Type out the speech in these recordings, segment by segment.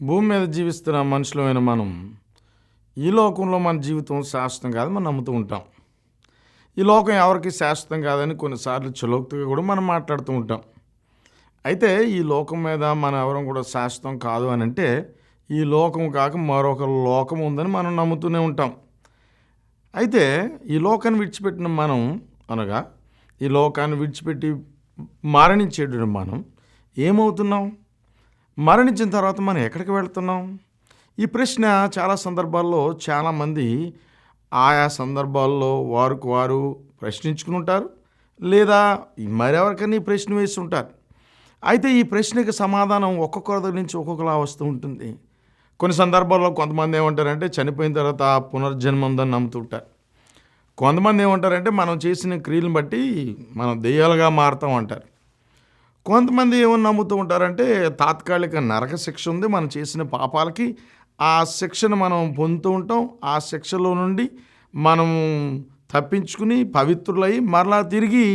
భూమి మీద జీవిస్తున్న మనుషులమైన మనం ఈ లోకంలో మన జీవితం శాశ్వతం కాదు మనం నమ్ముతూ ఉంటాం. ఈ లోకం ఎవరికి శాశ్వతం కాదని కొన్నిసార్లు చలోక్తిగా కూడా మనం మాట్లాడుతూ ఉంటాం. అయితే ఈ లోకం మీద మనం ఎవరం కూడా శాశ్వతం కాదు అని అంటే ఈ లోకం కాక మరొక లోకం ఉందని మనం నమ్ముతూనే ఉంటాం. అయితే ఈ లోకాన్ని విడిచిపెట్టిన మనం అనగా ఈ లోకాన్ని విడిచిపెట్టి మరణించేటువంటి మనం ఏమవుతున్నాం? మరణించిన తర్వాత మనం ఎక్కడికి వెళ్తున్నాం? ఈ ప్రశ్న చాలా సందర్భాల్లో చాలామంది ఆయా సందర్భాల్లో వారికి వారు ప్రశ్నించుకుని ఉంటారు. లేదా మరెవరికైనా ఈ ప్రశ్న వేసి ఉంటారు. అయితే ఈ ప్రశ్నకి సమాధానం ఒక్కొక్కరి దగ్గర నుంచి ఒక్కొక్కలా వస్తూ ఉంటుంది. కొన్ని సందర్భాల్లో కొంతమంది ఏమంటారంటే చనిపోయిన తర్వాత పునర్జన్మ ఉందని నమ్ముతుంటారు కొంతమంది ఏమంటారంటే మనం చేసిన క్రియలను బట్టి మనం దెయ్యాలుగా మారుతాం అంటారు. కొంతమంది ఏమని నమ్ముతూ ఉంటారంటే తాత్కాలిక నరక శిక్ష ఉంది మనం చేసిన పాపాలకి ఆ శిక్షను మనం పొందుతూ ఉంటాం. ఆ శిక్షలో నుండి మనం తప్పించుకుని పవిత్రులై మరలా తిరిగి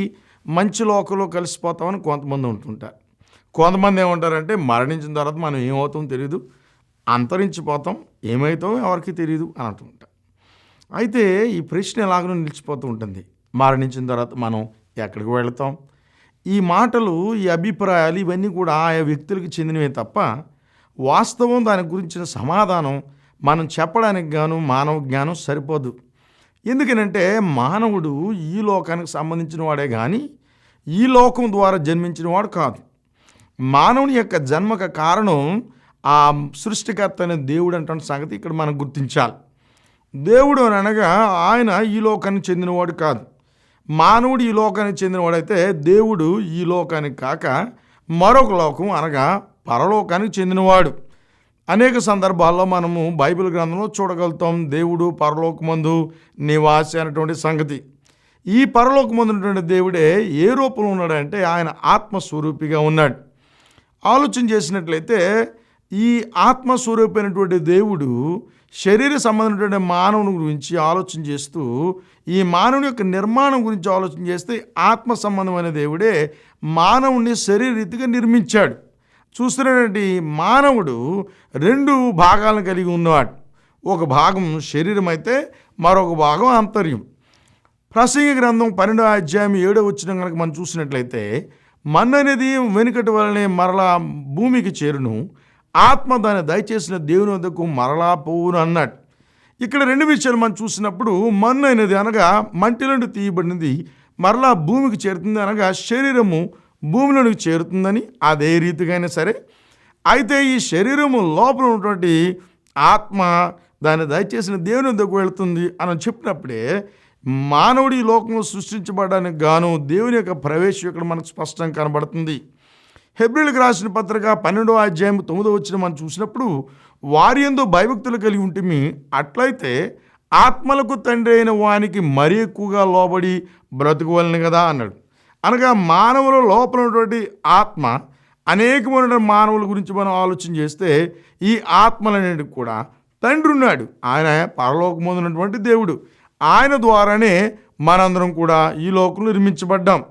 మంచి లోకంలో కలిసిపోతామని కొంతమంది ఉంటుంటారు. కొంతమంది ఏమంటారంటే మరణించిన తర్వాత మనం ఏమవుతాం తెలియదు అంతరించిపోతాం ఏమవుతాం ఎవరికి తెలియదు అని అంటుంటారు అయితే ఈ ప్రశ్న ఎలాగనో నిలిచిపోతూ ఉంటుంది. మరణించిన తర్వాత మనం ఎక్కడికి వెళతాం? ఈ మాటలు ఈ అభిప్రాయాలు ఇవన్నీ కూడా ఆయా వ్యక్తులకు చెందినవే తప్ప వాస్తవం దాని గురించిన సమాధానం మనం చెప్పడానికి గాను మానవ జ్ఞానం సరిపోదు. ఎందుకనంటే మానవుడు ఈ లోకానికి సంబంధించిన వాడే కానీ ఈ లోకం ద్వారా జన్మించిన వాడు కాదు. మానవుని యొక్క జన్మక కారణం ఆ సృష్టికర్త అనే దేవుడు అంటున్న సంగతి ఇక్కడ మనం గుర్తించాలి. దేవుడు అని అనగా ఆయన ఈ లోకానికి చెందినవాడు కాదు. మానవుడు ఈ లోకానికి చెందినవాడైతే దేవుడు ఈ లోకానికి కాక మరొక లోకం అనగా పరలోకానికి చెందినవాడు. అనేక సందర్భాల్లో మనము బైబిల్ గ్రంథంలో చూడగలుగుతాం దేవుడు పరలోకమందు నివాసి అనేటువంటి సంగతి. ఈ పరలోకమందు దేవుడే ఏ రూపంలో ఉన్నాడంటే ఆయన ఆత్మస్వరూపిగా ఉన్నాడు. ఆలోచన చేసినట్లయితే ఈ ఆత్మస్వరూపమైనటువంటి దేవుడు శరీర సంబంధమైనటువంటి మానవుని గురించి ఆలోచన చేస్తూ ఈ మానవుని యొక్క నిర్మాణం గురించి ఆలోచన చేస్తే ఆత్మ సంబంధమైన దేవుడే మానవుని శరీరరీతిగా నిర్మించాడు. చూస్తున్నటువంటి మానవుడు రెండు భాగాలను కలిగి ఉన్నవాడు. ఒక భాగం శరీరం అయితే మరొక భాగం అంతర్యం. ప్రసంగ గ్రంథం పన్నెండో అధ్యాయం ఏడో వచ్చిన కనుక మనం చూసినట్లయితే మన్ను అనేది వెనుకటి వలనే మరలా భూమికి చేరును. ఆత్మ దాన్ని దయచేసిన దేవుని వద్దకు మరలా పోవును అన్నాడు. ఇక్కడ రెండు విషయాలు మనం చూసినప్పుడు మన్ను అనేది అనగా మంటిలోండి తీయబడినది మరలా భూమికి చేరుతుంది అనగా శరీరము భూమిలోనికి చేరుతుందని అదే రీతిగానే సరే అయితే ఈ శరీరము లోపల ఉన్నటువంటి ఆత్మ దాన్ని దయచేసిన దేవుని వద్దకు వెళుతుంది అని చెప్పినప్పుడే మానవుడి లోకంలో సృష్టించబడడానికి గాను దేవుని యొక్క ప్రవేశం ఇక్కడ మనకు స్పష్టంగా కనబడుతుంది. హెబ్రిల్కి రాసిన పత్రిక పన్నెండో అధ్యాయం తొమ్మిదో వచ్చిన మనం చూసినప్పుడు వారి ఎందు భయభక్తులు కలిగి ఉంటుంది అట్లయితే ఆత్మలకు తండ్రి అయిన వానికి మరీ ఎక్కువగా లోబడి బ్రతుకువలను కదా అన్నాడు. అనగా మానవుల లోపల ఉన్నటువంటి ఆత్మ అనేకమైన మానవుల గురించి మనం ఆలోచన చేస్తే ఈ ఆత్మలనేది కూడా తండ్రి ఉన్నాడు. ఆయన పరలోకముందున్నటువంటి దేవుడు. ఆయన ద్వారానే మనందరం కూడా ఈ లోకంలో నిర్మించబడ్డాం.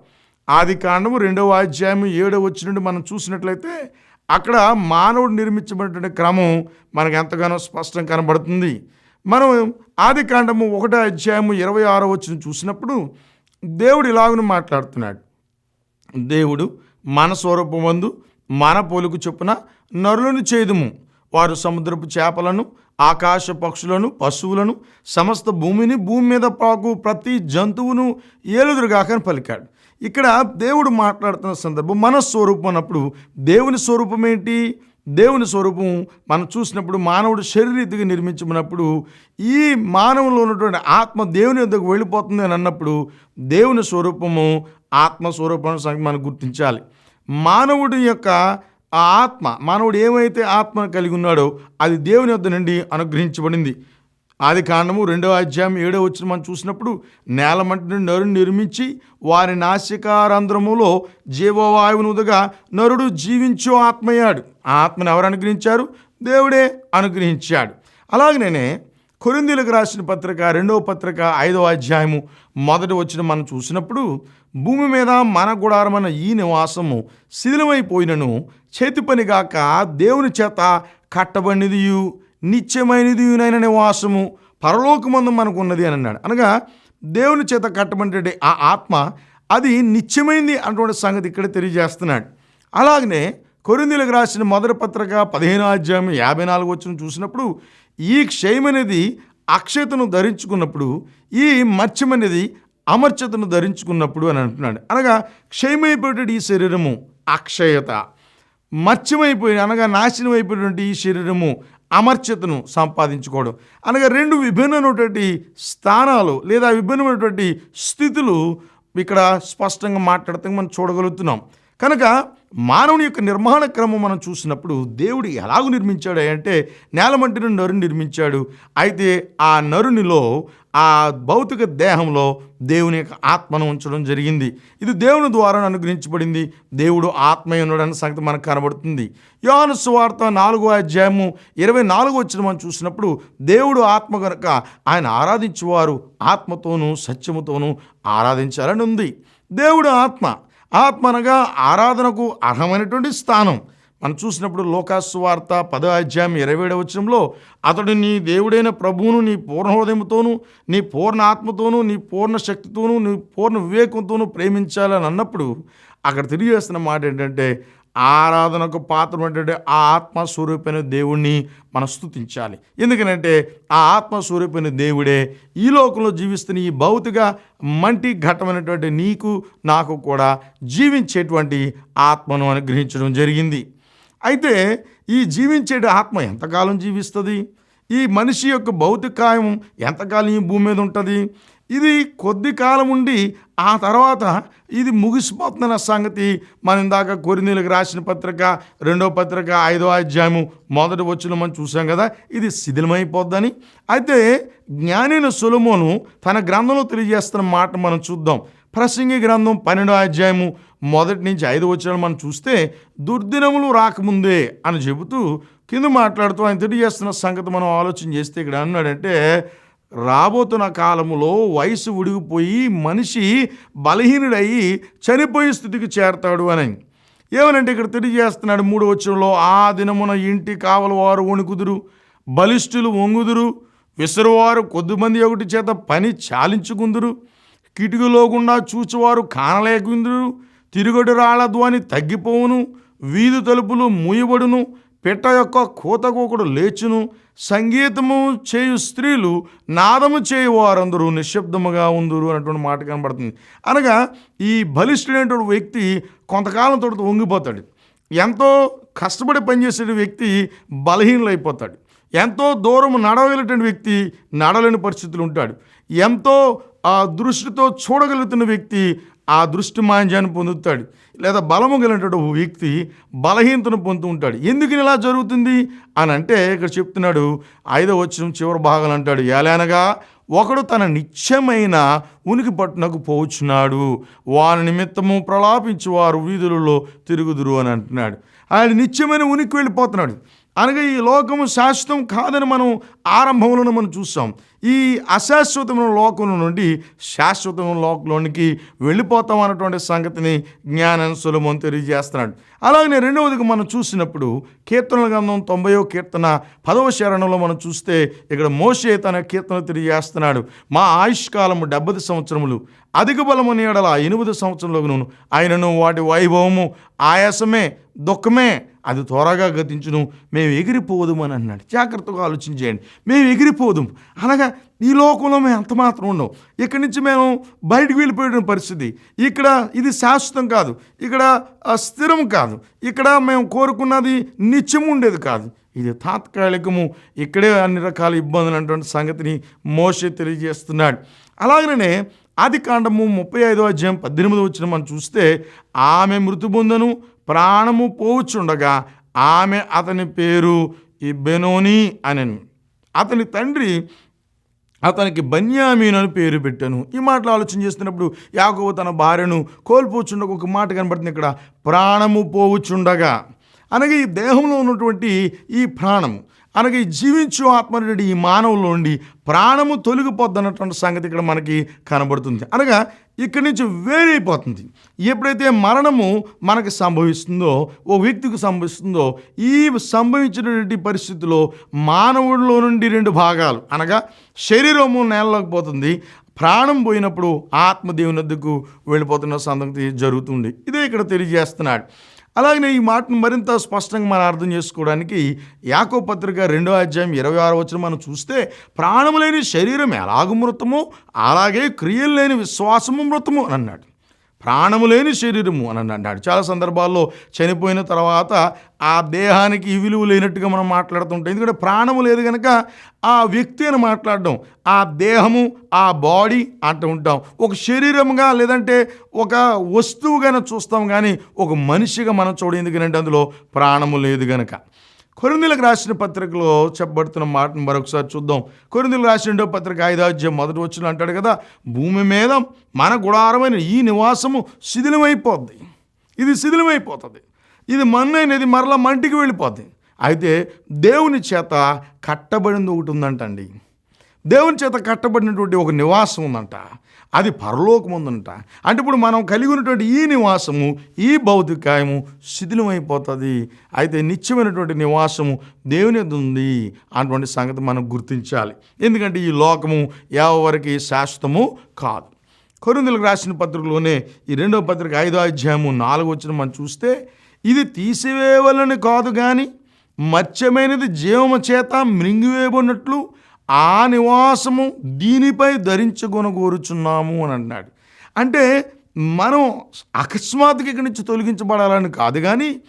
ఆది కాండము రెండవ అధ్యాయం ఏడవ వచ్చి నుండి మనం చూసినట్లయితే అక్కడ మానవుడు నిర్మించబడినటువంటి క్రమం మనకు ఎంతగానో స్పష్టం కనబడుతుంది. మనం ఆది కాండము ఒకటో అధ్యాయము ఇరవై ఆరో వచ్చిన చూసినప్పుడు దేవుడు ఇలాగను మాట్లాడుతున్నాడు. దేవుడు మన స్వరూపమందు మన పోలుకు చొప్పున నరులను చేదుము. వారు సముద్రపు చేపలను ఆకాశ పక్షులను పశువులను సమస్త భూమిని భూమి మీద పాకు ప్రతి జంతువును ఏలుదురుగాకని పలికాడు. ఇక్కడ దేవుడు మాట్లాడుతున్న సందర్భం మన స్వరూపం అన్నప్పుడు దేవుని స్వరూపం ఏంటి? దేవుని స్వరూపం మనం చూసినప్పుడు మానవుడు శరీరీతిగా నిర్మించినప్పుడు ఈ మానవులో ఉన్నటువంటి ఆత్మ దేవుని వద్దకు వెళ్ళిపోతుంది అని అన్నప్పుడు దేవుని స్వరూపము ఆత్మ స్వరూపం మనం గుర్తించాలి. మానవుడి యొక్క ఆ ఆత్మ మానవుడు ఏమైతే ఆత్మను కలిగి ఉన్నాడో అది దేవుని వద్ద నుండి అనుగ్రహించబడింది. ఆది కాండము రెండవ అధ్యాయం ఏడవ వచ్చిన మనం చూసినప్పుడు నేల మంటిని నరుని నిర్మించి వారి నాసికారంధ్రములో జీవవాయువునుదగా నరుడు జీవించు ఆత్మయ్యాడు. ఆ ఆత్మను ఎవరు అనుగ్రహించారు? దేవుడే అనుగ్రహించాడు. అలాగనే కొరిందీలకు రాసిన పత్రిక రెండవ పత్రిక ఐదవ అధ్యాయము మొదటి వచ్చిన మనం చూసినప్పుడు భూమి మీద మన గుడారమైన ఈ నివాసము శిథిలమైపోయినను చేతి పనిగాక దేవుని చేత కట్టబడినదియు. నిత్యమైనదియునైన వాసము పరలోకమందు మనకు ఉన్నది అని అన్నాడు. అనగా దేవుని చేత కట్టబడినటువంటి ఆ ఆత్మ అది నిత్యమైంది అటువంటి సంగతి ఇక్కడ తెలియజేస్తున్నాడు. అలాగనే కొరిందులకు రాసిన మొదటి పత్రిక పదిహేను అధ్యాయం యాభై నాలుగు వచ్చిన చూసినప్పుడు ఈ క్షయమనేది అక్షయతను ధరించుకున్నప్పుడు ఈ మత్స్యం అనేది అమర్చతను ధరించుకున్నప్పుడు అని అంటున్నాడు. అనగా క్షయమైపోయేటువంటి ఈ శరీరము అక్షయత మత్స్యమైపోయి అనగా నాశనం అయిపోయినటువంటి ఈ శరీరము అమర్చతను సంపాదించుకోవడం. అనగా రెండు విభిన్నమైనటువంటి స్థానాలు లేదా విభిన్నమైనటువంటి స్థితులు ఇక్కడ స్పష్టంగా మాట్లాడతాం మనం చూడగలుగుతున్నాం. కనుక మానవుని యొక్క నిర్మాణ క్రమం మనం చూసినప్పుడు దేవుడు ఎలాగో నిర్మించాడు అంటే నేలమంటిన నరుని నిర్మించాడు. అయితే ఆ నరునిలో ఆ భౌతిక దేహంలో దేవుని యొక్క ఆత్మను ఉంచడం జరిగింది. ఇది దేవుని ద్వారా అనుగ్రహించబడింది. దేవుడు ఆత్మయ ఉన్నాడన్న సంగతి మనకు కనబడుతుంది. యోహాను సువార్త నాలుగో అధ్యాయము ఇరవై నాలుగు వచ్చిన మనం చూసినప్పుడు దేవుడు ఆత్మ కనుక ఆయన ఆరాధించేవారు ఆత్మతోనూ సత్యముతోనూ ఆరాధించాలని ఉంది. దేవుడు ఆత్మ ఆత్మ అనగా ఆరాధనకు అర్హమైనటువంటి స్థానం. మనం చూసినప్పుడు లోకాసు వార్త పదో అధ్యాయం ఇరవై ఏడవ వచనంలో అతడు నీ దేవుడైన ప్రభువును నీ పూర్ణ హృదయంతోనూ నీ పూర్ణ ఆత్మతోనూ నీ పూర్ణ శక్తితోనూ నీ పూర్ణ వివేకంతోనూ ప్రేమించాలని అన్నప్పుడు అక్కడ తెలియజేస్తున్న మాట ఏంటంటే ఆరాధనకు పాత్రమైనటువంటి ఆ ఆత్మస్వరూపైన దేవుణ్ణి మనం స్థుతించాలి ఎందుకనంటే ఆ ఆత్మస్వరూపైన దేవుడే ఈ లోకంలో జీవిస్తున్న ఈ భౌతిక మంటి ఘట్టమైనటువంటి నీకు నాకు కూడా జీవించేటువంటి ఆత్మను అనుగ్రహించడం జరిగింది. అయితే ఈ జీవించే ఆత్మ ఎంతకాలం జీవిస్తుంది? ఈ మనిషి యొక్క భౌతికాయం ఎంతకాలం ఈ భూమి మీద ఉంటుంది? ఇది కొద్ది కాలం ఉండి ఆ తర్వాత ఇది ముగిసిపోతున్న సంగతి మనం ఇందాక కొరిందీలకు రాసిన పత్రిక రెండో పత్రిక ఐదో అధ్యాయము మొదటి వచ్చిన మనం చూసాం కదా ఇది శిథిలమైపోద్దని. అయితే జ్ఞానైన సులమోను తన గ్రంథంలో తెలియజేస్తున్న మాట మనం చూద్దాం. ప్రసంగి గ్రంథం పన్నెండో అధ్యాయము మొదటి నుంచి ఐదు వచ్చిన మనం చూస్తే దుర్దినములు రాకముందే అని చెబుతూ కింద మాట్లాడుతూ ఆయన తెలియజేస్తున్న సంగతి మనం ఆలోచన చేస్తే ఇక్కడ అన్నాడంటే రాబోతున్న కాలములో వయసు ఉడిగిపోయి మనిషి బలహీనుడయ్యి చనిపోయే స్థితికి చేరతాడు అని. ఏమనంటే ఇక్కడ తెలియజేస్తున్నాడు మూడు వచ్చంలో ఆ దినమున ఇంటి కావల వారు వణుకుదురు బలిష్ఠులు వంగుదురు విసరువారు కొద్దిమంది ఒకటి చేత పని చాలించుకుందురు కిటికీలోకుండా చూచువారు కానలేకుందురు తిరుగడు రాళ్ళ ధ్వని తగ్గిపోవును వీధి తలుపులు మూయబడును పిట్ట యొక్క కూతకోకుడు లేచును సంగీతము చేయు స్త్రీలు నాదము చేయు వారందరూ నిశ్శబ్దముగా ఉందరు అన్నటువంటి మాట కనబడుతుంది. అనగా ఈ బలిష్ఠుడైనటువంటి వ్యక్తి కొంతకాలం తోటి వంగిపోతాడు. ఎంతో కష్టపడి పనిచేసే వ్యక్తి బలహీనులైపోతాడు. ఎంతో దూరం నడవగలిగిన వ్యక్తి నడలేని పరిస్థితులు ఉంటాడు. ఎంతో ఆ దృష్టితో చూడగలుగుతున్న వ్యక్తి ఆ దృష్టి మాంద్యాన్ని పొందుతాడు. లేదా బలము కలిగినటువంటి వ్యక్తి బలహీనతను పొందుతూ ఉంటాడు. ఎందుకు ఇలా జరుగుతుంది? అని అంటే ఇక్కడ చెప్తున్నాడు ఐదో వచ్చిన చివరి భాగాలు అంటాడు ఎలానగా ఒకడు తన నిత్యమైన ఉనికి పట్టునకు పోచున్నాడు. వారి నిమిత్తము ప్రలాపించి వారు వీధులలో తిరుగుదురు అని అంటున్నాడు. ఆయన నిత్యమైన ఉనికి వెళ్ళిపోతున్నాడు. అనగా ఈ లోకము శాశ్వతం కాదని మనం ఆరంభంలోనే మనం చూసాం ఈ అశాశ్వతమైన లోకం నుండి శాశ్వతమైన లోకంలోనికి వెళ్ళిపోతాం అన్నటువంటి సంగతిని జ్ఞానం సులభం తెలియజేస్తున్నాడు. అలాగనే రెండవదిగా మనం చూసినప్పుడు కీర్తనల గ్రంథం తొంభయో కీర్తన పదవ శరణంలో మనం చూస్తే ఇక్కడ మోషే తన కీర్తన తెలియజేస్తున్నాడు. మా ఆయుష్కాలము డెబ్బది సంవత్సరములు అధిక బలము ఎడల ఎనిమిది సంవత్సరంలోను ఆయనను వాటి వైభవము ఆయాసమే దుఃఖమే అది త్వరగా గతించును. మేము ఎగిరిపోదు అని అన్నాడు. జాగ్రత్తగా ఆలోచించేయండి. మేము ఎగిరిపోదు అనగా ఈ లోకంలో మేము అంత మాత్రం ఉండవు. ఇక్కడి నుంచి మేము బయటికి వెళ్ళిపోయిన పరిస్థితి. ఇక్కడ ఇది శాశ్వతం కాదు. ఇక్కడ అస్థిరం స్థిరం కాదు. ఇక్కడ మేము కోరుకున్నది నిత్యం ఉండేది కాదు. ఇది తాత్కాలికము. ఇక్కడే అన్ని రకాల ఇబ్బందులు అటువంటి సంగతిని మోసే తెలియజేస్తున్నాడు. అలాగనే ఆది కాండము ముప్పై ఐదో అధ్యాయం పద్దెనిమిది వచ్చిన మనం చూస్తే ఆమె మృతిబొందను ప్రాణము పోవచ్చుండగా ఆమె అతని పేరు ఇబ్బెనోని అనను. అతని తండ్రి అతనికి బన్యామీన్ అని పేరు పెట్టాను. ఈ మాటలు ఆలోచన చేస్తున్నప్పుడు యాకోబు తన భార్యను కోల్పోచుండగా ఒక మాట కనబడుతుంది ఇక్కడ ప్రాణము పోవుచుండగా. అనగా ఈ దేహంలో ఉన్నటువంటి ఈ ప్రాణము అనగా ఈ జీవించు ఆత్మ ఈ మానవులో ఉండి ప్రాణము తొలగిపోద్దన్నటువంటి సంగతి ఇక్కడ మనకి కనబడుతుంది. అనగా ఇక్కడి నుంచి వేరైపోతుంది. ఎప్పుడైతే మరణము మనకు సంభవిస్తుందో ఓ వ్యక్తికి సంభవిస్తుందో ఈ సంభవించినటువంటి పరిస్థితిలో మానవుడిలో నుండి రెండు భాగాలు అనగా శరీరము నేలలోకి పోతుంది ప్రాణం పోయినప్పుడు ఆత్మ వద్దకు వెళ్ళిపోతున్న సంగతి జరుగుతుంది. ఇదే ఇక్కడ తెలియజేస్తున్నాడు. అలాగనే ఈ మాటను మరింత స్పష్టంగా మనం అర్థం చేసుకోవడానికి యాకో పత్రిక రెండో అధ్యాయం ఇరవై ఆరు వచ్చిన మనం చూస్తే ప్రాణము లేని శరీరం ఎలాగ మృతము? అలాగే క్రియలు లేని విశ్వాసము మృతము అన్నాడు. ప్రాణము లేని శరీరము అని అన్నాడు. చాలా సందర్భాల్లో చనిపోయిన తర్వాత ఆ దేహానికి విలువ లేనట్టుగా మనం మాట్లాడుతుంటాం. ఎందుకంటే ప్రాణము లేదు కనుక ఆ వ్యక్తి అని మాట్లాడడం ఆ దేహము ఆ బాడీ అంటూ ఉంటాం. ఒక శరీరంగా లేదంటే ఒక వస్తువుగానే చూస్తాం కానీ ఒక మనిషిగా మనం చూడ ఎందుకంటే అందులో ప్రాణము లేదు కనుక కొరిందులకు రాసిన పత్రికలో చెప్పబడుతున్న మాటను మరొకసారి చూద్దాం. కొరిందులకు రాసిన రెండో పత్రిక ఐదాజ్యం మొదటి వచ్చిన అంటాడు కదా భూమి మీద మన గుడారమైన ఈ నివాసము శిథిలమైపోద్ది. ఇది శిథిలమైపోతుంది. ఇది మన్నైనది మరలా మంటికి వెళ్ళిపోద్ది. అయితే దేవుని చేత కట్టబడింది ఒకటి ఉందంటండి. దేవుని చేత కట్టబడినటువంటి ఒక నివాసం ఉందంట. అది పరలోకముందంట. అంటే ఇప్పుడు మనం కలిగి ఉన్నటువంటి ఈ నివాసము ఈ భౌతికాయము శిథిలమైపోతుంది. అయితే నిత్యమైనటువంటి నివాసము దేవుని ఉంది అటువంటి సంగతి మనం గుర్తించాలి. ఎందుకంటే ఈ లోకము ఎవరికి శాశ్వతము కాదు. కొరిందులకు రాసిన పత్రికలోనే ఈ రెండవ పత్రిక ఐదో అధ్యాయము నాలుగు వచ్చిన మనం చూస్తే ఇది తీసివేయవలని కాదు కానీ మత్స్యమైనది జీవము చేత మృంగివేయబడినట్లు ఆ నివాసము దీనిపై ధరించుకొనగోరుచున్నాము అని అన్నాడు. అంటే మనం అకస్మాత్తుగా ఇక్కడి నుంచి తొలగించబడాలని కాదు కానీ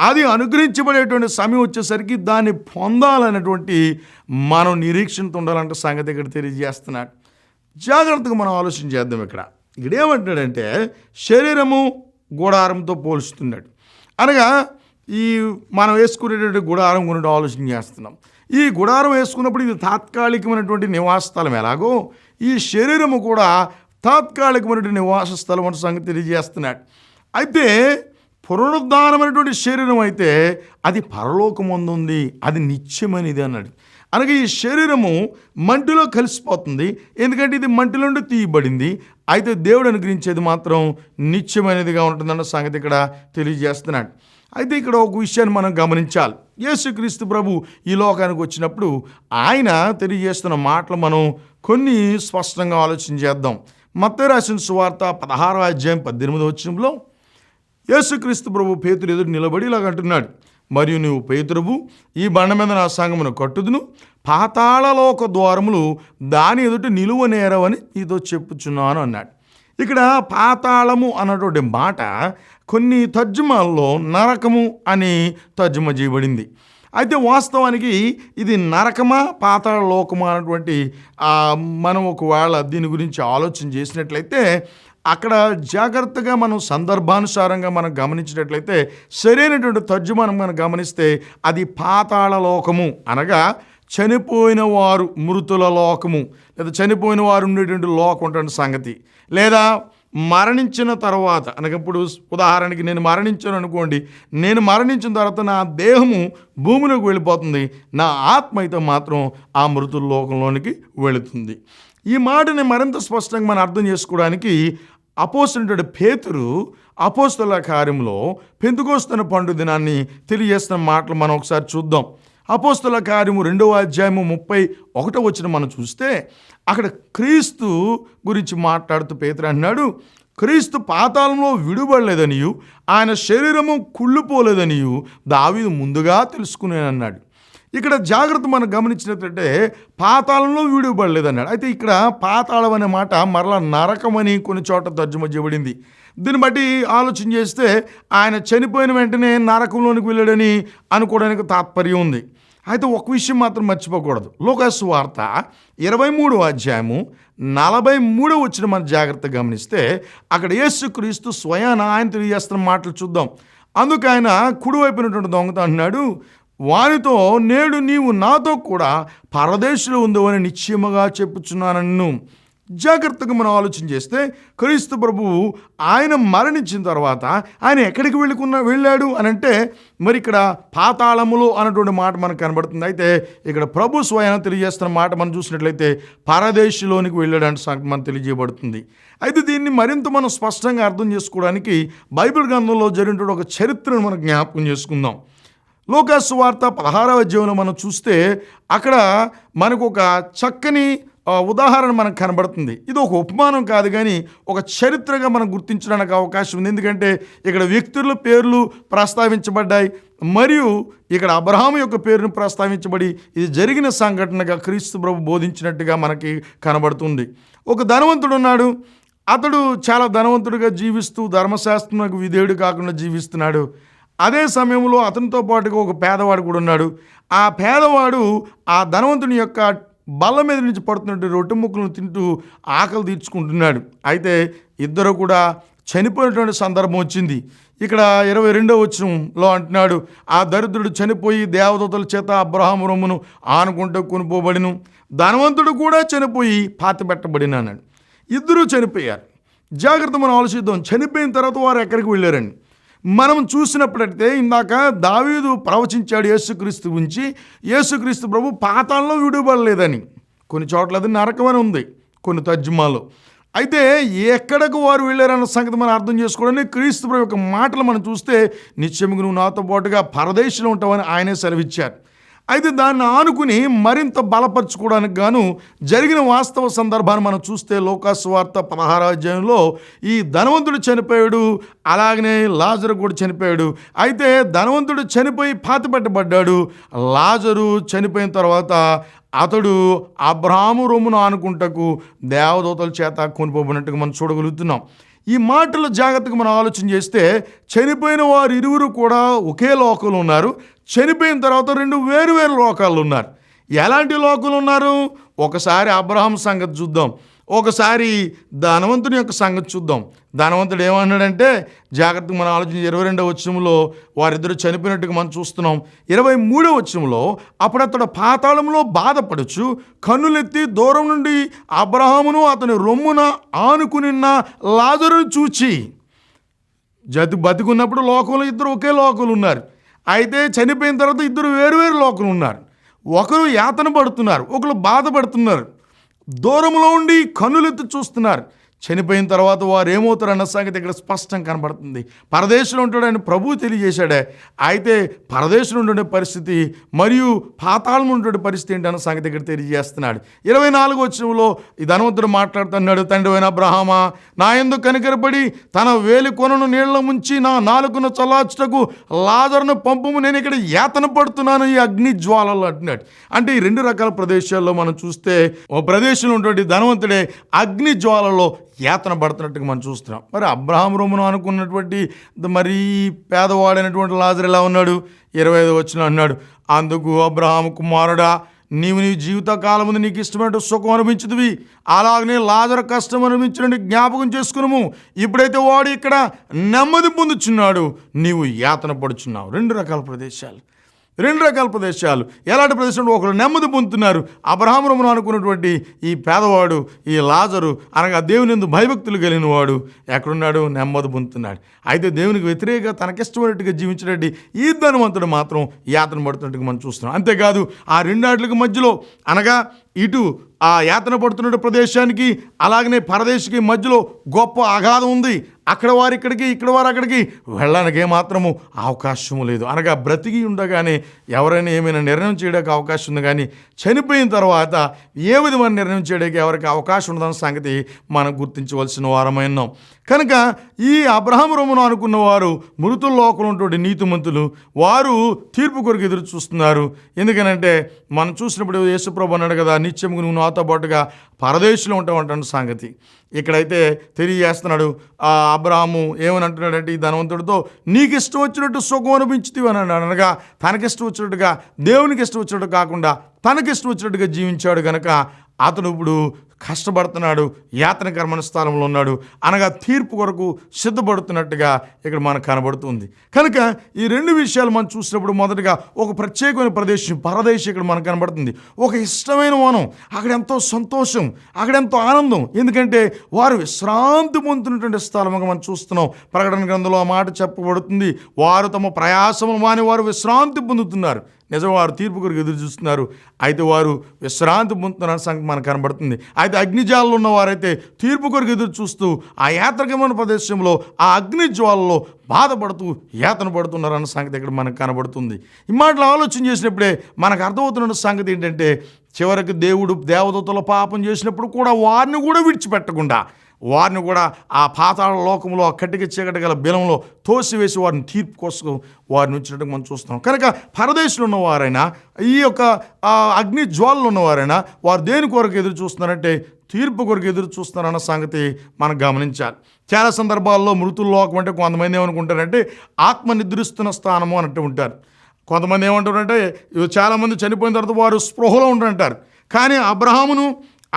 అది అనుగ్రహించబడేటువంటి సమయం వచ్చేసరికి దాన్ని పొందాలనేటువంటి మనం నిరీక్షణతో ఉండాలంటే సంగతి ఇక్కడ తెలియజేస్తున్నాడు. జాగ్రత్తగా మనం ఆలోచన చేద్దాం ఇక్కడ. ఇక్కడ శరీరము గుడారంతో పోలుస్తున్నాడు. అనగా ఈ మనం వేసుకునేటువంటి గుడారం గురించి ఆలోచన చేస్తున్నాం. ఈ గుడారం వేసుకున్నప్పుడు ఇది తాత్కాలికమైనటువంటి నివాస స్థలం ఎలాగో ఈ శరీరము కూడా తాత్కాలికమైనటువంటి నివాస స్థలం అనే సంగతి తెలియజేస్తున్నాడు. అయితే పునరుద్ధానమైనటువంటి శరీరం అయితే అది పరలోకమందు ఉంది అది నిత్యమైనది అన్నాడు. అనగా ఈ శరీరము మంటిలో కలిసిపోతుంది ఎందుకంటే ఇది మంటిలో నుండి తీయబడింది అయితే దేవుడు అనుగ్రహించేది మాత్రం నిత్యమైనదిగా ఉంటుందన్న సంగతి ఇక్కడ తెలియజేస్తున్నాడు. అయితే ఇక్కడ ఒక విషయాన్ని మనం గమనించాలి. యేసుక్రీస్తు ప్రభు ఈ లోకానికి వచ్చినప్పుడు ఆయన తెలియజేస్తున్న మాటలు మనం కొన్ని స్పష్టంగా ఆలోచన చేద్దాం. మత్త రాసిన సువార్త పదహారో అధ్యాయం పద్దెనిమిది వచ్చినంలో యేసుక్రీస్తు ప్రభు పేతురు ఎదురు నిలబడి ఇలాగ అంటున్నాడు. మరియు నువ్వు పేతురువు ఈ బండ మీద నా సంగమును కట్టుదును పాతాళలోక ద్వారములు దాని ఎదుట నిలువ నేరవని నీతో చెప్పుచున్నాను అన్నాడు. ఇక్కడ పాతాళము అన్నటువంటి మాట కొన్ని తర్జుమాల్లో నరకము అని తర్జుమ చేయబడింది. అయితే వాస్తవానికి ఇది నరకమా పాతాళ లోకమా అన్నటువంటి మనం ఒకవేళ దీని గురించి ఆలోచన చేసినట్లయితే అక్కడ జాగ్రత్తగా మనం సందర్భానుసారంగా మనం గమనించినట్లయితే సరైనటువంటి తర్జుమానం మనం గమనిస్తే అది పాతాళ లోకము అనగా చనిపోయిన వారు మృతుల లోకము. లేదా చనిపోయిన వారు ఉండేటువంటి లోకం ఉంటుంది సంగతి. లేదా మరణించిన తర్వాత అనగా ఇప్పుడు ఉదాహరణకి నేను మరణించాను అనుకోండి నేను మరణించిన తర్వాత నా దేహము భూమిలోకి వెళ్ళిపోతుంది నా ఆత్మ అయితే మాత్రం ఆ మృతుల లోకంలోనికి వెళుతుంది. ఈ మాటని మరింత స్పష్టంగా మనం అర్థం చేసుకోవడానికి అపోస్తున్నటువంటి పేతురు అపోస్తుల కార్యంలో పెంతుకోస్తున్న పండు దినాన్ని తెలియజేస్తున్న మాటలు మనం ఒకసారి చూద్దాం. అపోస్తుల కార్యము రెండవ అధ్యాయము ముప్పై ఒకటో వచ్చిన మనం చూస్తే అక్కడ క్రీస్తు గురించి మాట్లాడుతూ పేతురు అన్నాడు క్రీస్తు పాతాళంలో విడుబడలేదనియు ఆయన శరీరము కుళ్ళిపోలేదనియు దావి ముందుగా తెలుసుకునేనన్నాడు ఇక్కడ జాగ్రత్త మనం గమనించినట్లయితే పాతాళంలో విడుబడలేదన్నాడు అన్నాడు అయితే ఇక్కడ పాతాళం అనే మాట మరలా నరకమని కొన్ని చోట్ల తర్జుమ చేయబడింది. దీన్ని బట్టి ఆలోచన చేస్తే ఆయన చనిపోయిన వెంటనే నరకంలోనికి వెళ్ళాడని అనుకోవడానికి తాత్పర్యం ఉంది. అయితే ఒక విషయం మాత్రం మర్చిపోకూడదు. లోకాసు వార్త ఇరవై మూడు అధ్యాయము నలభై మూడో వచ్చిన మన జాగ్రత్త గమనిస్తే అక్కడ యేసుక్రీస్తు స్వయాన ఆయన తెలియజేస్తున్న మాటలు చూద్దాం. అందుకు ఆయన కుడివైపునటువంటి దొంగత అంటున్నాడు వారితో నేడు నీవు నాతో కూడా పరదేశంలో ఉందో అని నిశ్చయముగా చెప్పుచున్నానన్ను. జాగ్రత్తగా మనం ఆలోచన చేస్తే క్రీస్తు ప్రభువు ఆయన మరణించిన తర్వాత ఆయన ఎక్కడికి వెళ్ళుకున్న వెళ్ళాడు అని అంటే మరి ఇక్కడ పాతాళములు అన్నటువంటి మాట మనకు కనబడుతుంది. అయితే ఇక్కడ ప్రభు స్వయం తెలియజేస్తున్న మాట మనం చూసినట్లయితే పరదేశిలోనికి వెళ్ళాడు అంటే సంగతి తెలియజేయబడుతుంది. అయితే దీన్ని మరింత మనం స్పష్టంగా అర్థం చేసుకోవడానికి బైబిల్ గ్రంథంలో జరిగినటువంటి ఒక చరిత్రను మనం జ్ఞాపకం చేసుకుందాం. లోకాసు వార్త పదహారవ జీవనం మనం చూస్తే అక్కడ మనకు ఒక చక్కని ఉదాహరణ మనకు కనబడుతుంది. ఇది ఒక ఉపమానం కాదు కానీ ఒక చరిత్రగా మనం గుర్తించడానికి అవకాశం ఉంది. ఎందుకంటే ఇక్కడ వ్యక్తుల పేర్లు ప్రస్తావించబడ్డాయి. మరియు ఇక్కడ అబ్రహాం యొక్క పేరును ప్రస్తావించబడి ఇది జరిగిన సంఘటనగా క్రీస్తు ప్రభు బోధించినట్టుగా మనకి కనబడుతుంది. ఒక ధనవంతుడు ఉన్నాడు. అతడు చాలా ధనవంతుడిగా జీవిస్తూ ధర్మశాస్త్రంకు విధేయుడు కాకుండా జీవిస్తున్నాడు. అదే సమయంలో అతనితో పాటుగా ఒక పేదవాడు కూడా ఉన్నాడు. ఆ పేదవాడు ఆ ధనవంతుని యొక్క బల్ల మీద నుంచి పడుతున్నట్టు రొట్టె ముక్కలను తింటూ ఆకలి తీర్చుకుంటున్నాడు. అయితే ఇద్దరు కూడా చనిపోయినటువంటి సందర్భం వచ్చింది. ఇక్కడ ఇరవై రెండో వచనంలో అంటున్నాడు ఆ దరిద్రుడు చనిపోయి దేవదూతల చేత అబ్రహాము రొమ్మును ఆనుకుంటూ కొనుపోబడిను ధనవంతుడు కూడా చనిపోయి పాతి పెట్టబడినానని అన్నాడు ఇద్దరూ చనిపోయారు. జాగ్రత్త మనం ఆలోచిద్దాం. చనిపోయిన తర్వాత వారు ఎక్కడికి వెళ్ళారండి? మనం చూసినప్పుడైతే ఇందాక దావీదు ప్రవచించాడు యేసుక్రీస్తు గురించి. యేసుక్రీస్తు ప్రభు పాతాల్లో విడుబడలేదని కొన్ని చోట్ల అది నరకమని ఉంది కొన్ని తర్జుమాలో. అయితే ఎక్కడకు వారు వెళ్ళారన్న సంగతి మనం అర్థం చేసుకోవడానికి క్రీస్తు ప్రభు యొక్క మాటలు మనం చూస్తే నిత్యముగా నువ్వు నాతో పాటుగా పరదేశంలో ఉంటావని ఆయనే సెలవిచ్చారు. అయితే దాన్ని ఆనుకుని మరింత బలపరచుకోవడానికి గాను జరిగిన వాస్తవ సందర్భాన్ని మనం చూస్తే లోకాసు వార్త పదహార అధ్యాయంలో ఈ ధనవంతుడు చనిపోయాడు అలాగనే లాజరు కూడా చనిపోయాడు. అయితే ధనవంతుడు చనిపోయి పాతిపెట్టబడ్డాడు లాజరు చనిపోయిన తర్వాత అతడు అబ్రాహము రొమ్మును ఆనుకుంటకు దేవదూతల చేత కొనిపోబడినట్టుగా మనం చూడగలుగుతున్నాం. ఈ మాటలు జాగ్రత్తగా మనం ఆలోచన చేస్తే చనిపోయిన వారు ఇరువురు కూడా ఒకే లోకంలో ఉన్నారు. చనిపోయిన తర్వాత రెండు వేరు వేరు లోకాలు ఉన్నారు. ఎలాంటి లోకలు ఉన్నారు? ఒకసారి అబ్రహం సంగతి చూద్దాం. ఒకసారి ధనవంతుని యొక్క సంగతి చూద్దాం. ధనవంతుడు ఏమన్నాడంటే జాగ్రత్తగా మనం ఆలోచన ఇరవై రెండవ వచ్చంలో వారిద్దరు చనిపోయినట్టుగా మనం చూస్తున్నాం. ఇరవై మూడవ వచ్చంలో అప్పుడు అతడు పాతాళంలో బాధపడచ్చు కన్నులెత్తి దూరం నుండి అబ్రహామును అతని రొమ్మున ఆనుకునిన్న లాజరును చూచి. జతి బతికున్నప్పుడు లోకంలో ఇద్దరు ఒకే లోకలు ఉన్నారు. అయితే చనిపోయిన తర్వాత ఇద్దరు వేరు వేరు లోకలు ఉన్నారు. ఒకరు యాతన పడుతున్నారు ఒకరు బాధపడుతున్నారు. దూరంలో ఉండి కన్నులెత్తి చూస్తున్నారు. చనిపోయిన తర్వాత వారు ఏమవుతారన్న సంగతి ఇక్కడ స్పష్టం కనబడుతుంది. పరదేశంలో ఉంటాడని ప్రభు తెలియజేశాడే. అయితే పరదేశంలో ఉండే పరిస్థితి మరియు పాతాళం ఉండే పరిస్థితి ఏంటన్న సంగతి ఇక్కడ తెలియజేస్తున్నాడు. ఇరవై నాలుగు వచ్చంలో ఈ ధనవంతుడు మాట్లాడుతున్నాడు తండ్రి అయిన అబ్రహామా నా ఎందుకు కనికరపడి తన వేలి కొనను నీళ్ళ ముంచి నా నాలుగును చల్లార్చుటకు లాజర్ను పంపము. నేను ఇక్కడ యాతన పడుతున్నాను ఈ అగ్ని జ్వాలలు అంటున్నాడు. అంటే ఈ రెండు రకాల ప్రదేశాల్లో మనం చూస్తే ఓ ప్రదేశంలో ఉన్నటువంటి ధనవంతుడే అగ్ని జ్వాలలో యాతన పడుతున్నట్టుగా మనం చూస్తున్నాం. మరి అబ్రహాం రోమును అనుకున్నటువంటి మరి పేదవాడైనటువంటి లాజర్ ఎలా ఉన్నాడు? ఇరవై ఐదు వచ్చిన అన్నాడు అందుకు అబ్రహాం కుమారుడా నీవు నీ జీవితకాలం ముందు నీకు ఇష్టమైన సుఖం అనిపించదువి అలాగనే లాజర కష్టం అనిపించిన జ్ఞాపకం చేసుకున్నాము ఇప్పుడైతే వాడు ఇక్కడ నెమ్మది పొందుచున్నాడు. నీవు యాతన పడుచున్నావు. రెండు రకాల ప్రదేశాలు. రెండు రకాల ప్రదేశాలు. ఎలాంటి ప్రదేశంలో ఒకరు నెమ్మది పొందుతున్నారు. అబ్రహామురమును అనుకున్నటువంటి ఈ పేదవాడు ఈ లాజరు అనగా దేవుని ఎందు భయభక్తులు కలిగిన వాడు ఎక్కడున్నాడు? నెమ్మది పొందుతున్నాడు. అయితే దేవునికి వ్యతిరేకంగా తనకిష్టమైనట్టుగా జీవించినట్టు ఈ ధనవంతుడు మాత్రం యాతన పడుతున్నట్టుగా మనం చూస్తున్నాం. అంతేకాదు ఆ రెండాట్లకి మధ్యలో అనగా ఇటు ఆ యాతన పడుతున్న ప్రదేశానికి అలాగనే పరదేశికి మధ్యలో గొప్ప అగాధం ఉంది. అక్కడ వారు ఇక్కడికి ఇక్కడ వారు అక్కడికి వెళ్ళడానికి ఏమాత్రము అవకాశము లేదు. అనగా బ్రతికి ఉండగానే ఎవరైనా ఏమైనా నిర్ణయం చేయడానికి అవకాశం ఉంది కానీ చనిపోయిన తర్వాత ఏ విధమైన నిర్ణయం చేయడానికి ఎవరికి అవకాశం ఉండదన్న సంగతి మనం గుర్తించవలసిన వారమైనాం కనుక ఈ అబ్రహం రోమును అనుకున్న వారు మృతుల లోకంలో ఉన్నటువంటి నీతిమంతులు వారు తీర్పు కొరకు ఎదురు చూస్తున్నారు. ఎందుకనంటే మనం చూసినప్పుడు యేసుప్రభు అన్నాడు కదా నిత్యం నువ్వు నాతో పాటుగా పరదేశంలో ఉంటావు సంగతి. ఇక్కడైతే తెలియజేస్తున్నాడు ఆ అబ్రాహము ఏమని అంటున్నాడంటే ఈ ధనవంతుడితో నీకు ఇష్టం వచ్చినట్టు సుఖం అనిపించుతూ అని అనగా తనకిష్టం వచ్చినట్టుగా దేవునికి ఇష్టం వచ్చినట్టు కాకుండా తనకిష్టం వచ్చినట్టుగా జీవించాడు గనక అతను ఇప్పుడు కష్టపడుతున్నాడు యాతనకరమైన స్థలంలో ఉన్నాడు. అనగా తీర్పు కొరకు సిద్ధపడుతున్నట్టుగా ఇక్కడ మనకు కనబడుతుంది. కనుక ఈ రెండు విషయాలు మనం చూసినప్పుడు మొదటగా ఒక ప్రత్యేకమైన ప్రదేశం పరదేశం ఇక్కడ మనకు కనబడుతుంది. ఒక ఇష్టమైన వనం అక్కడ ఎంతో సంతోషం అక్కడ ఎంతో ఆనందం. ఎందుకంటే వారు విశ్రాంతి పొందుతున్నటువంటి స్థలముగా మనం చూస్తున్నాం. ప్రకటన గ్రంథంలో ఆ మాట చెప్పబడుతుంది. వారు తమ ప్రయాసము మాని వారు విశ్రాంతి పొందుతున్నారు. నిజం వారు తీర్పు కొరకు ఎదురు చూస్తున్నారు. అయితే వారు విశ్రాంతి పొందుతున్న సంగతి మనకు కనబడుతుంది. అయితే అగ్నిజ్వాలలో ఉన్న వారైతే తీర్పు కొరకు ఎదురు చూస్తూ ఆ యాత్రకమైన ప్రదేశంలో ఆ అగ్ని జ్వాలలో బాధపడుతూ యాతన పడుతున్నారన్న సంగతి ఇక్కడ మనకు కనబడుతుంది. ఈ మాటలు ఆలోచన చేసినప్పుడే మనకు అర్థమవుతున్న సంగతి ఏంటంటే చివరికి దేవుడు దేవదూతల పాపం చేసినప్పుడు కూడా వారిని కూడా విడిచిపెట్టకుండా వారిని కూడా ఆ పాతాళ లోకంలో కట్టిక చీకటి గల బిలంలో తోసివేసి వారిని తీర్పు కోసం వారిని ఉంచినట్టు మనం చూస్తున్నాం. కనుక పరదేశంలో ఉన్నవారైనా ఈ యొక్క అగ్ని జ్వాలలో ఉన్నవారైనా వారు దేని కొరకు ఎదురు చూస్తున్నారంటే తీర్పు కొరకు ఎదురు చూస్తున్నారన్న సంగతి మనం గమనించాలి. చాలా సందర్భాల్లో మృతుల లోకం అంటే కొంతమంది ఏమనుకుంటారంటే ఆత్మ నిద్రిస్తున్న స్థానము అన్నట్టు ఉంటారు. కొంతమంది ఏమంటారంటే చాలామంది చనిపోయిన తర్వాత వారు స్పృహలో ఉంటారంటారు. కానీ అబ్రహామును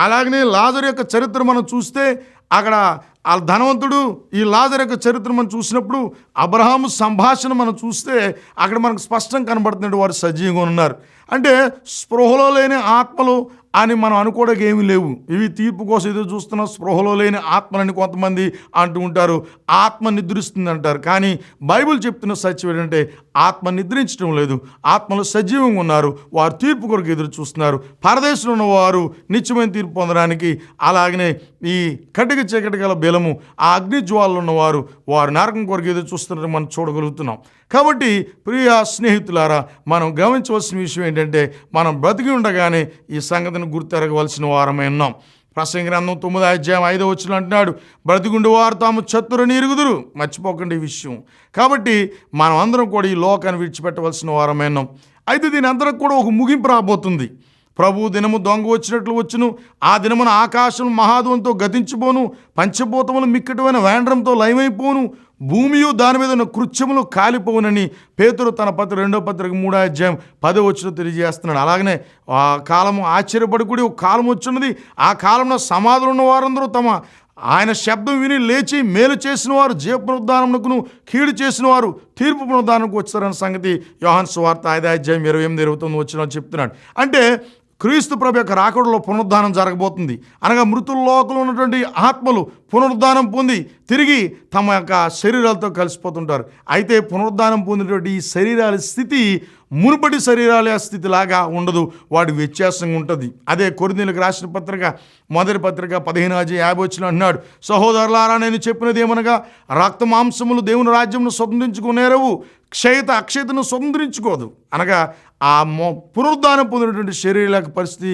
అలాగనే లాజర్ యొక్క చరిత్ర మనం చూస్తే అక్కడ ఆ ధనవంతుడు ఈ లాజర్ యొక్క చరిత్ర మనం చూసినప్పుడు అబ్రహాము సంభాషణ మనం చూస్తే అక్కడ మనకు స్పష్టం కనబడుతున్నట్టు వారు సజీవంగా ఉన్నారు. అంటే స్పృహలో లేని ఆత్మలు అని మనం అనుకోవడానికి ఏమీ లేవు. ఇవి తీర్పు కోసం ఎదురు చూస్తున్న స్పృహలో లేని ఆత్మలని కొంతమంది అంటూ ఉంటారు. ఆత్మ నిద్రిస్తుంది అంటారు. కానీ బైబిల్ చెప్తున్న సత్యం ఏంటంటే ఆత్మ నిద్రించడం లేదు. ఆత్మలు సజీవంగా ఉన్నారు. వారు తీర్పు కొరకు ఎదురు చూస్తున్నారు. పరదేశంలో ఉన్న వారు నిత్యమైన తీర్పు పొందడానికి అలాగనే ఈ కటిక చీకటి గల బెలము ఆ అగ్నిజ్వాలలో ఉన్నవారు వారు నరకం కొరకు ఎదురు చూస్తున్నట్టు మనం చూడగలుగుతున్నాం. కాబట్టి ప్రియ స్నేహితులారా మనం గమనించవలసిన విషయం ఏంటంటే మనం బ్రతికి ఉండగానే ఈ సంగతిని గుర్తెరగవలసిన వారమే ఉన్నాం. ప్రసంగ గ్రంథం తొమ్మిది అధ్యాయం ఐదో వచ్చిన అంటున్నాడు బ్రతికుండి వారు తాము చతురని ఇరుగుదురు మర్చిపోకండి ఈ విషయం. కాబట్టి మనం అందరం కూడా ఈ లోకాన్ని విడిచిపెట్టవలసిన వారమై ఉన్నాం. అయితే దీని అందరం కూడా ఒక ముగింపు రాబోతుంది. ప్రభు దినము దొంగ వచ్చినట్లు వచ్చును. ఆ దినమున ఆకాశం మహాధువంతో గతించిపోను. పంచభూతములు మిక్కటమైన వేండ్రంతో లయమైపోను. భూమియు దాని మీద ఉన్న కృత్యములు కాలిపోవునని పేతురు తన పత్రిక రెండో పత్రిక మూడో అధ్యాయం పదో వచ్చిన తెలియజేస్తున్నాడు. అలాగనే ఆ కాలము ఆశ్చర్యపడుకుడి ఒక కాలం వచ్చినది ఆ కాలంలో సమాధులు ఉన్న వారందరూ తమ ఆయన శబ్దం విని లేచి మేలు చేసిన వారు జీవ పునరుద్ధానమునకును కీడు చేసిన వారు తీర్పు పునరుద్ధానంకు వచ్చారన్న సంగతి యోహాన్ సువార్త ఐదో ఇరవై ఎనిమిది ఇరవై తొమ్మిది వచ్చిన చెప్తున్నాడు. అంటే క్రీస్తు ప్రభు యొక్క రాకడలో పునరుద్ధానం జరగబోతుంది. అనగా మృతుల్లోకలు ఉన్నటువంటి ఆత్మలు పునరుద్ధానం పొంది తిరిగి తమ యొక్క శరీరాలతో కలిసిపోతుంటారు. అయితే పునరుద్ధానం పొందినటువంటి ఈ శరీరాల స్థితి మునుపటి శరీరాల స్థితిలాగా ఉండదు. వాడి వ్యత్యాసంగా ఉంటుంది. అదే కొరిందీలకు రాసిన పత్రిక మొదటి పత్రిక పదిహేను అజీ యాభై వచ్చిన అన్నాడు సహోదరులారా నేను చెప్పినది ఏమనగా రక్త మాంసములు దేవుని రాజ్యమును స్వతంత్రించుకునేరవు క్షయత అక్షయతను స్వతంత్రించుకోదు. అనగా ఆ మో పునరుద్ధానం పొందినటువంటి శరీరాల పరిస్థితి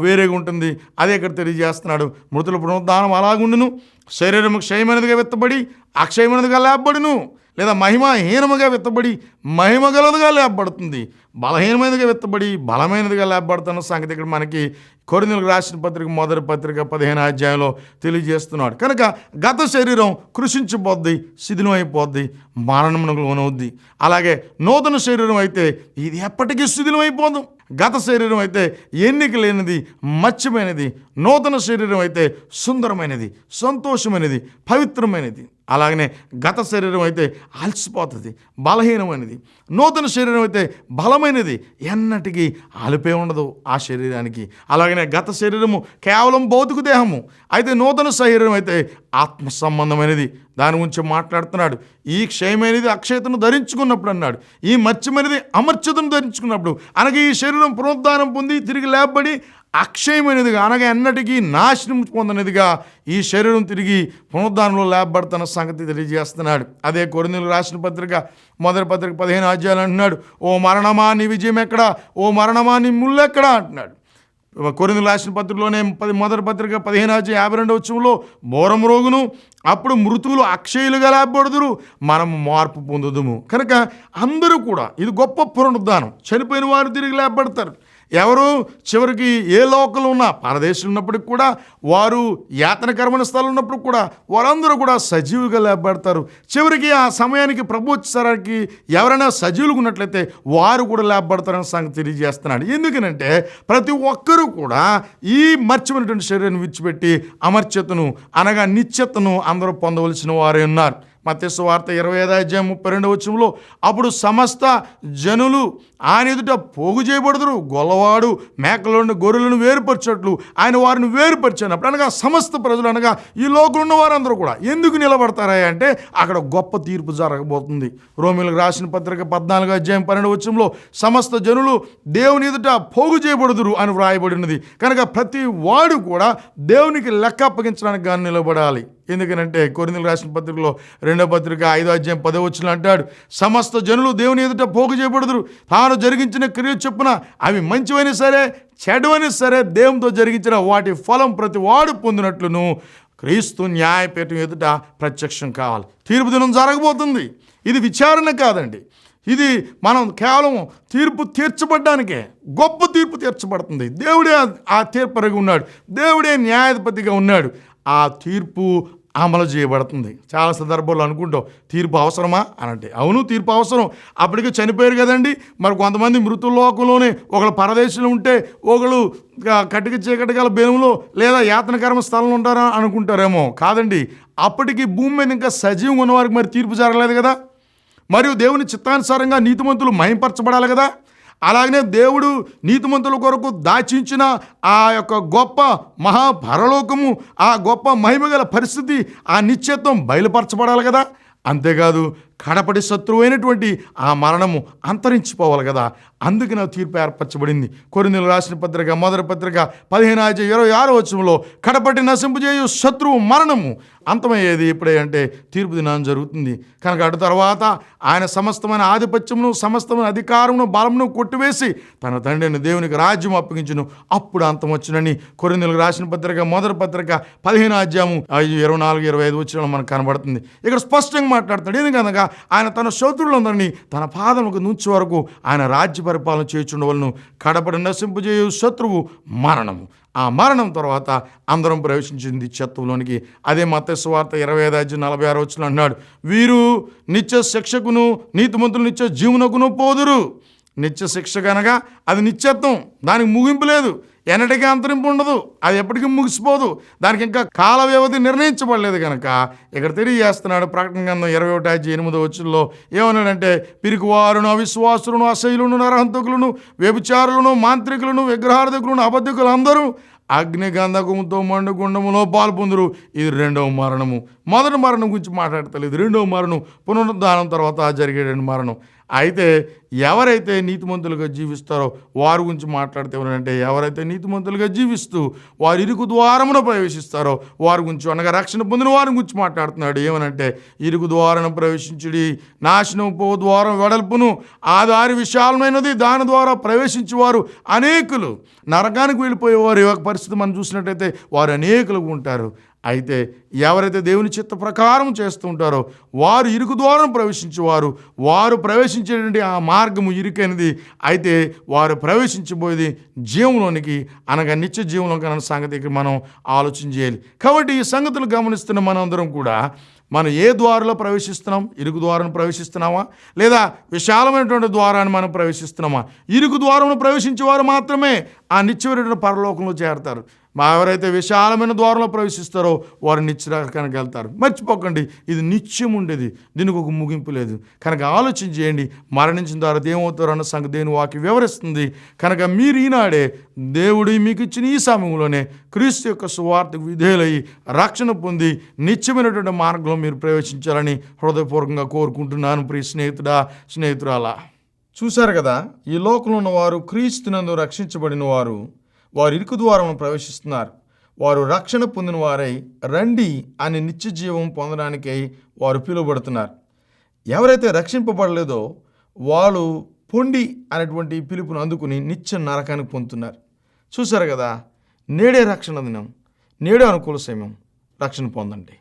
వేరేగా ఉంటుంది. అదే ఇక్కడ తెలియజేస్తున్నాడు. మృతుల పునరుద్ధానం అలాగుండును. శరీరము క్షయమైనదిగా వెత్తబడి అక్షయమైనదిగా లేపబడును లేదా మహిమహీనముగా మహిమ మహిమగలదుగా లేపబడుతుంది. బలహీనమైనదిగా విత్తబడి బలమైనదిగా లేపబడుతున్న సంగతి ఇక్కడ మనకి కొరిందులకు రాసిన పత్రిక మొదటి పత్రిక పదిహేను అధ్యాయంలో తెలియజేస్తున్నాడు. కనుక గత శరీరం కృషించిపోద్ది శిథిలమైపోద్ది మరణమునకు లోనవుద్ది. అలాగే నూతన శరీరం అయితే ఇది ఎప్పటికీ శిథిలమైపోదు గత శరీరం అయితే ఎన్నిక లేనిది మత్స్యమైనది నూతన శరీరం అయితే సుందరమైనది సంతోషమైనది పవిత్రమైనది. అలాగనే గత శరీరం అయితే అలసిపోతుంది బలహీనమైనది. నూతన శరీరం అయితే బలమైనది. ఎన్నటికీ అలిపే ఉండదు ఆ శరీరానికి. అలాగనే గత శరీరము కేవలం భౌతిక దేహము. అయితే నూతన శరీరం అయితే ఆత్మ సంబంధమైనది. దాని గురించి మాట్లాడుతున్నాడు. ఈ క్షయమైనది అక్షయతను ధరించుకున్నప్పుడు అన్నాడు. ఈ మత్స్యమైనది అమర్చతను ధరించుకున్నప్పుడు. అనగా ఈ శరీరం పునరుద్ధానం పొంది తిరిగి లేపబడి అక్షయమైనదిగా అనగా ఎన్నటికీ నాశనం పొందనిదిగా ఈ శరీరం తిరిగి పునరుద్ధానంలో లేపబడుతున్న సంగతి తెలియజేస్తున్నాడు. అదే కొరిందులు రాసిన పత్రిక మొదటి పత్రిక పదిహేను అధ్యాయులు అంటున్నాడు. ఓ మరణమా నీ విజయం ఎక్కడా? ఓ మరణమా నీ ముళ్ళెక్కడా అంటున్నాడు. కొరిందులు రాసిన పత్రికలోనే పది మొదటి పత్రిక పదిహేను వచ్చి యాభై రెండవ వచ్చంలో బోరం రోగును అప్పుడు మృతువులు అక్షయులుగా లేపబడుదురు మనం మార్పు పొందుదుము. కనుక అందరూ కూడా ఇది గొప్ప పునరుద్ధానం. చనిపోయిన వారు తిరిగి లేపబడతారు. ఎవరు? చివరికి ఏ లోకలు ఉన్నా పరదేశంలో ఉన్నప్పటికి కూడా వారు యాతనకరమైన స్థలం ఉన్నప్పుడు కూడా వారందరూ కూడా సజీవుగా లేపబడతారు. చివరికి ఆ సమయానికి ప్రభు వచ్చేసరికి ఎవరైనా సజీవులుగా ఉన్నట్లయితే వారు కూడా లేపబడతారని సంగతి తెలియజేస్తున్నాడు. ఎందుకనంటే ప్రతి ఒక్కరూ కూడా ఈ మర్చిపోయినటువంటి శరీరాన్ని విడిచిపెట్టి అమర్చతను అనగా నిత్యతను అందరూ పొందవలసిన వారే ఉన్నారు. మత్స్య వార్త ఇరవై ఐదు అధ్యాయం ముప్పై రెండు వచ్చంలో అప్పుడు సమస్త జనులు ఆయన ఎదుట పోగు చేయబడదురు. గొల్లవాడు మేకలను గొర్రెలను వేరుపరచట్లు ఆయన వారిని వేరుపరిచినప్పుడు అనగా సమస్త ప్రజలు అనగా ఈ లోకంలో వారందరూ కూడా ఎందుకు నిలబడతారా అంటే అక్కడ గొప్ప తీర్పు జరగబోతుంది. రోమిలకు రాసిన పత్రిక పద్నాలుగు అధ్యాయం పన్నెండు వచ్చంలో సమస్త జనులు దేవుని ఎదుట పోగు చేయబడుదురు అని వ్రాయబడినది. కనుక ప్రతి వాడు కూడా దేవునికి లెక్క అప్పగించడానికి కానీ నిలబడాలి. ఎందుకనంటే కొరిందులు రాసిన పత్రికలో రెండో పత్రిక ఐదో అధ్యాయం పదో వచ్చిన అంటాడు సమస్త జనులు దేవుని ఎదుట పోగు చేయబడుదురు. తాను జరిగించిన క్రియ చొప్పున అవి మంచివైనా సరే చెడవైనా సరే దేవునితో జరిగించిన వాటి ఫలం ప్రతి వాడు పొందినట్లును క్రీస్తు న్యాయపీఠం ఎదుట ప్రత్యక్షం కావాలి. తీర్పు దినం జరగబోతుంది. ఇది విచారణ కాదండి. ఇది మనం కేవలం తీర్పు తీర్చబడ్డానికే గొప్ప తీర్పు తీర్చబడుతుంది. దేవుడే ఆ- తీర్పు ఉన్నాడు. దేవుడే న్యాయాధిపతిగా ఉన్నాడు. ఆ తీర్పు అమలు చేయబడుతుంది. చాలా సందర్భాల్లో అనుకుంటాం తీర్పు అవసరమా? అని అంటే అవును తీర్పు అవసరం. అప్పటికే చనిపోయారు కదండి. మరి కొంతమంది మృతుల్లోకంలోనే ఒకళ్ళు పరదేశంలో ఉంటే ఒకళ్ళు కటిక చీకటి గల బెనుములో లేదా యాతనకరమ స్థలంలో ఉంటారా అనుకుంటారేమో. కాదండి. అప్పటికి భూమి మీద ఇంకా సజీవంగా ఉన్నవారికి మరి తీర్పు జరగలేదు కదా. మరియు దేవుని చిత్తానుసారంగా నీతిమంతులు మయంపరచబడాలి కదా. అలాగనే దేవుడు నీతిమంతుల కొరకు దాచించిన ఆ యొక్క గొప్ప మహాపరలోకము ఆ గొప్ప మహిమగల పరిస్థితి ఆ నిశ్చేత్వం బయలుపరచబడాలి కదా? అంతేకాదు కడపడి శత్రువైనటువంటి ఆ మరణము అంతరించిపోవాలి కదా. అందుకే నా తీర్పు ఏర్పరచబడింది. కొరిందులు రాసిన పత్రిక మొదటి పత్రిక పదిహేను ఐదు ఇరవై ఆరో వచ్చంలో కడపటి నశింపజేయు శత్రువు మరణము. అంతమయ్యేది ఇప్పుడే అంటే తీర్పు దినం జరుగుతుంది. కనుక అటు తర్వాత ఆయన సమస్తమైన ఆధిపత్యమును సమస్తమైన అధికారమును బలమును కొట్టివేసి తన తండ్రిని దేవునికి రాజ్యం అప్పగించును. అప్పుడు అంతం వచ్చునని కొరిందులకు రాసిన పత్రిక మొదటి పత్రిక పదిహేను అధ్యాయము ఐదు ఇరవై నాలుగు ఇరవై ఐదు వచ్చిన మనకు కనబడుతుంది. ఇక్కడ స్పష్టంగా మాట్లాడతాడు ఎందుకనగా ఆయన తన శత్రులందరినీ తన పాదముకు నుంచి వరకు ఆయన రాజ్య పరిపాలన చేయుచుండవలను కడపడి నశింపజేయు శత్రువు మరణము. ఆ మరణం తర్వాత అందరం ప్రవేశించింది చెత్తలోనికి అదే మత్స్సు వార్త ఇరవై ఐదు అధ్యాయం నలభై ఆరు వచ్చిన అన్నాడు వీరు నిత్య శిక్షకును నీతిమంతులు నిత్య జీవునకును పోదురు. నిత్య శిక్ష కనుక అది నిత్యత్వం దానికి ముగింపు లేదు. ఎన్నటికీ అంతరింపు ఉండదు. అది ఎప్పటికీ ముగిసిపోదు. దానికి ఇంకా కాల వ్యవధి నిర్ణయించబడలేదు కనుక ఇక్కడ తెలియజేస్తున్నాడు ప్రకటన గ్రంథం ఇరవై ఒకటి అధ్యాయం ఎనిమిదో వచ్చుల్లో ఏమన్నాడంటే పిరికివారును అవిశ్వాసులను అసహ్యులను నరహంతకులను వ్యభిచారులను మాంత్రికులను విగ్రహార్థకులను అబద్ధకులు అందరూ అగ్ని గంధకముతో మండుగుండములో పాల్పొందురు. ఇది రెండవ మరణము. మొదటి మరణం గురించి మాట్లాడతలేదు. రెండవ మరణం పునరుద్ధానం తర్వాత జరిగేటువంటి మరణం. అయితే ఎవరైతే నీతిమంతులుగా జీవిస్తారో వారి గురించి మాట్లాడితే ఎవరంటే ఎవరైతే నీతిమంతులుగా జీవిస్తూ వారి ఇరుకు ద్వారమున ప్రవేశిస్తారో వారి గురించి అనగా రక్షణ పొందిన వారి గురించి మాట్లాడుతున్నాడు. ఏమనంటే ఇరుకు ద్వారం ప్రవేశించుడి నాశనం పో ద్వారం వెడల్పును ఆ దారి విశాలమైనది దాని ద్వారా ప్రవేశించేవారు అనేకులు. నరకానికి వెళ్ళిపోయేవారు ఈ యొక్క పరిస్థితి మనం చూసినట్టయితే వారు అనేకులు ఉంటారు. అయితే ఎవరైతే దేవుని చిత్త ప్రకారం చేస్తూ ఉంటారో వారు ఇరుకు ద్వారం ప్రవేశించేవారు వారు ప్రవేశించేటువంటి ఆ మార్గము ఇరుకైనది. అయితే వారు ప్రవేశించబోయేది జీవంలోనికి అనగా నిత్య జీవంలోకి అన్న సంగతి ఇక్కడ మనం ఆలోచన చేయాలి. కాబట్టి ఈ సంగతులు గమనిస్తున్న మనందరం కూడా మనం ఏ ద్వారంలో ప్రవేశిస్తున్నాం? ఇరుకు ద్వారం ప్రవేశిస్తున్నామా? లేదా విశాలమైనటువంటి ద్వారాన్ని మనం ప్రవేశిస్తున్నామా? ఇరుకు ద్వారంలో ప్రవేశించే వారు మాత్రమే ఆ నిత్యమైనటువంటి పరలోకంలో చేరతారు. మా ఎవరైతే విశాలమైన ద్వారంలో ప్రవేశిస్తారో వారు నిత్యరాకానికి వెళ్తారు మర్చిపోకండి ఇది నిత్యం ఉండేది. దీనికి ఒక ముగింపు లేదు. కనుక ఆలోచన చేయండి. మరణించిన తర్వాత ఏమవుతారు అన్న సంగతి దేని వాకి వివరిస్తుంది. కనుక మీరు ఈనాడే దేవుడు మీకు ఇచ్చిన ఈ సమయంలోనే క్రీస్తు యొక్క సువార్తకు విధేయులయ్యి రక్షణ పొంది నిత్యమైనటువంటి మార్గంలో మీరు ప్రవేశించాలని హృదయపూర్వకంగా కోరుకుంటున్నాను ప్రియ స్నేహితుడా స్నేహితురాలా. చూశారు కదా ఈ లోకంలో ఉన్నవారు క్రీస్తునందు రక్షించబడిన వారు వారు ఇరుకు ద్వారమును ప్రవేశిస్తున్నారు. వారు రక్షణ పొందిన వారై రండి అని నిత్య జీవం పొందడానికై వారు పిలువబడుతున్నారు. ఎవరైతే రక్షింపబడలేదో వాళ్ళు పొండి అనేటువంటి పిలుపును అందుకుని నిత్య నరకానికి పొందుతున్నారు. చూశారు కదా నేడే రక్షణ దినం నేడే అనుకూల సమయం. రక్షణ పొందండి.